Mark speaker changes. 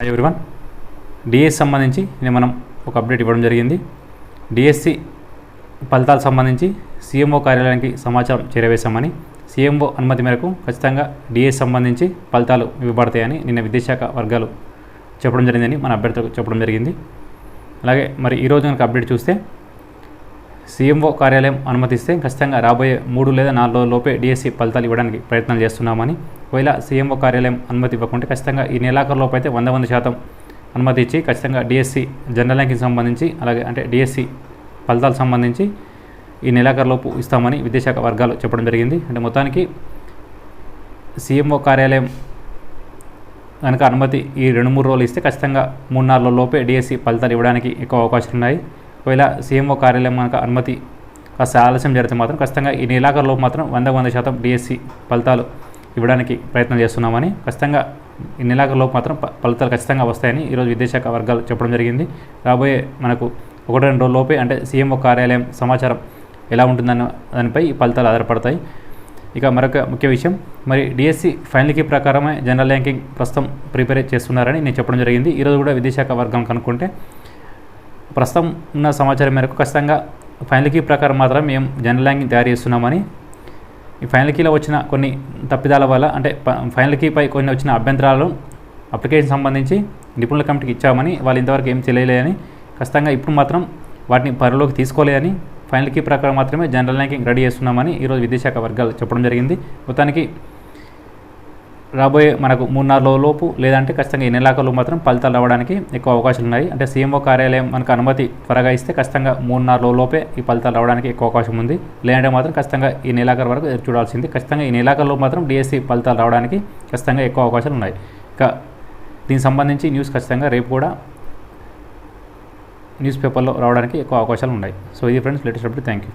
Speaker 1: Hi everyone DS సంబంధించి నేను మనం ఒక అప్డేట్ ఇవ్వడం జరిగింది. డిఎస్సి ఫలితాలకు సంబంధించి సీఎంఓ కార్యాలయానికి సమాచారం చేరవేశామని సీఎంఓ అనుమతి మేరకు ఖచ్చితంగా డిఎస్ సంబంధించి ఫలితాలు ఇవ్వబడతాయని నిన్న విద్యాశాఖ వర్గాలు చెప్పడం జరిగిందని మన అభ్యర్థులకు చెప్పడం జరిగింది. అలాగే మరి ఈరోజు కనుక అప్డేట్ చూస్తే సీఎంఓ కార్యాలయం అనుమతిస్తే ఖచ్చితంగా రాబోయే మూడు లేదా నాలుగు రోజుల లోపే డిఎస్సి ఫలితాలు ఇవ్వడానికి ప్రయత్నాలు చేస్తున్నామని ఒకవేళ సీఎంఓ కార్యాలయం అనుమతి ఇవ్వకుంటే ఖచ్చితంగా ఈ నెలాఖరులోపు అయితే వంద వంద శాతం అనుమతి ఇచ్చి ఖచ్చితంగా డిఎస్సి జనరల్ ర్యాంకింగ్ సంబంధించి అలాగే అంటే డిఎస్సి ఫలితాలకు సంబంధించి ఈ నెలాఖరులోపు ఇస్తామని విద్యాశాఖ వర్గాలు చెప్పడం జరిగింది. అంటే మొత్తానికి సీఎంఓ కార్యాలయం కనుక అనుమతి ఈ రెండు మూడు రోజులు ఇస్తే ఖచ్చితంగా మూడు నాలుగు లోపే డిఎస్సి ఫలితాలు ఇవ్వడానికి ఎక్కువ అవకాశాలు ఉన్నాయి. ఒకవేళ సీఎంఓ కార్యాలయం కనుక అనుమతి కాస్త ఆలస్యం జరిగితే మాత్రం ఖచ్చితంగా ఈ నెలాఖరులోపు మాత్రం వంద వంద శాతం డిఎస్సి ఫలితాలు ఇవ్వడానికి ప్రయత్నం చేస్తున్నామని ఖచ్చితంగా ఈ నెలాఖరులోపు మాత్రం ఫలితాలు ఖచ్చితంగా వస్తాయని ఈరోజు విద్యాశాఖ వర్గాలు చెప్పడం జరిగింది. రాబోయే మనకు ఒకటి రెండు రోజులలోపే అంటే సీఎంఓ కార్యాలయం సమాచారం ఎలా ఉంటుందన్న దానిపై ఈ ఫలితాలు ఆధారపడతాయి. ఇక మరొక ముఖ్య విషయం మరి డిఎస్సి ఫైనల్కి ప్రకారమే జనరల్ ర్యాంకింగ్ ప్రస్తుతం ప్రిపేర్ చేస్తున్నారని నేను చెప్పడం జరిగింది. ఈరోజు కూడా విదేశాఖ వర్గం కనుక్కుంటే ప్రస్తుతం ఉన్న సమాచారం మేరకు ఖచ్చితంగా ఫైనల్కి ప్రకారం మాత్రం మేము జనరల్ ర్యాంకింగ్ తయారు చేస్తున్నామని ఈ ఫైనల్ కీలో వచ్చిన కొన్ని తప్పిదాల వల్ల అంటే ప- ఫైనల్ కీపై కొన్ని వచ్చిన అభ్యంతరాలు అప్లికేషన్ సంబంధించి నిపుణుల కమిటీకి ఇచ్చామని వాళ్ళు ఇంతవరకు ఏం తెలియలేదని ఖచ్చితంగా ఇప్పుడు మాత్రం వాటిని పరిలోకి తీసుకోలేదని ఫైనల్ కీ ప్రకారం మాత్రమే జనరల్ ర్యాంకింగ్ రెడీ చేస్తున్నామని ఈరోజు విద్యాశాఖ వర్గాలు చెప్పడం జరిగింది. మొత్తానికి రాబోయే మనకు మూడు నాలుగు లోపు లేదంటే ఖచ్చితంగా ఈ నెలాఖరులో మాత్రం ఫలితాలు రావడానికి ఎక్కువ అవకాశాలు ఉన్నాయి. అంటే సీఎంఓ కార్యాలయం మనకు అనుమతి త్వరగా ఇస్తే ఖచ్చితంగా మూడు నాలుగు లోపే ఈ ఫలితాలు రావడానికి ఎక్కువ అవకాశం ఉంది. లేదంటే మాత్రం ఖచ్చితంగా ఈ నెలాఖరు వరకు ఎదురు చూడాల్సింది. ఖచ్చితంగా ఈ నెలాఖరులో మాత్రం డిఎస్సి ఫలితాలు రావడానికి ఖచ్చితంగా ఎక్కువ అవకాశాలు ఉన్నాయి. ఇక దీనికి సంబంధించి న్యూస్ ఖచ్చితంగా రేపు కూడా న్యూస్ పేపర్లో రావడానికి ఎక్కువ అవకాశాలు ఉన్నాయి. సో ఇది friends latest update. Thank you